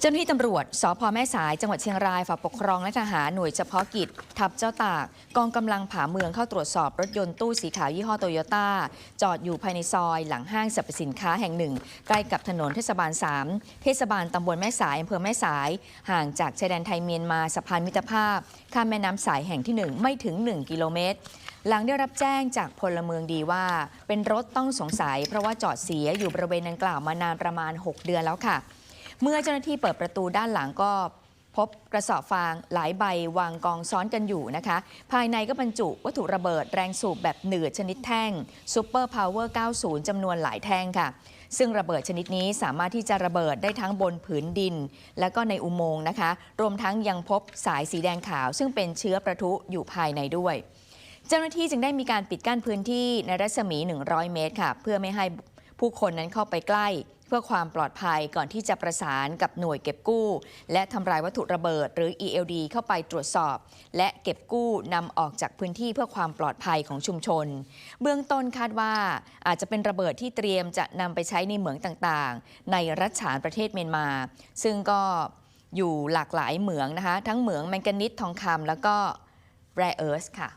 เจ้าหน้าที่ตำรวจ สพแม่สาย จังหวัดเชียงราย ฝ่ายปกครองและทหารหน่วยเฉพาะกิจ ทัพเจ้าตาก กองกำลังผาเมืองเข้าตรวจสอบรถยนต์ตู้สีขาวยี่ห้อโตโยต้า จอดอยู่ภายในซอยหลังห้างสรรพสินค้าแห่งหนึ่ง ใกล้กับถนนเทศบาล 3 เทศบาลตำบลแม่สายอำเภอแม่สาย ห่างจากชายแดนไทยเมียนมาสะพานมิตรภาพ ข้ามแม่น้ำสายแห่งที่ 1 ไม่ถึง 1 กิโลเมตรหลังได้รับแจ้งจากพลเมืองดีว่า เป็นรถต้องสงสัย เพราะว่าจอดเสียอยู่บริเวณดังกล่าวมานานประมาณ 6 เดือนแล้วค่ะ เมื่อเจ้าหน้าที่เปิดประตูด้านหลังก็พบกระสอบฟางหลายใบวางกองซ้อนกันอยู่นะคะ ภายในก็บรรจุวัตถุระเบิดแรงสูบแบบหนืดชนิดแท่ง Super Power 90จำนวนหลายแท่งค่ะ ซึ่งระเบิดชนิดนี้สามารถที่จะระเบิดได้ทั้งบนผืนดิน และก็ในอุโมงค์นะคะ รวมทั้งยังพบสายสีแดงขาว ซึ่งเป็นเชื้อประทุอยู่ภายในด้วย เจ้าหน้าที่จึงได้มีการปิดกั้นพื้นที่ในรัศมี 100 เมตรค่ะ เพื่อไม่ให้ผู้คนนั้นเข้าไปใกล้ พื่อความปลอดภัยก่อนที่จะประสานกับหน่วยเก็บกู้ และทำลายวัตถุระเบิดหรือ ELD เข้าไปตรวจสอบ และเก็บกู้นำออกจากพื้นที่เพื่อความปลอดภัยของชุมชน เบื้องต้นคาดว่าอาจจะเป็นระเบิดที่เตรียมจะนำไปใช้ในเหมืองต่างๆ ในรัฐฉานประเทศเมียนมา ซึ่งก็อยู่หลากหลายเหมืองนะคะ ทั้งเหมืองแมงกานิสทองคำแล้วก็แร่เอิร์สค่ะ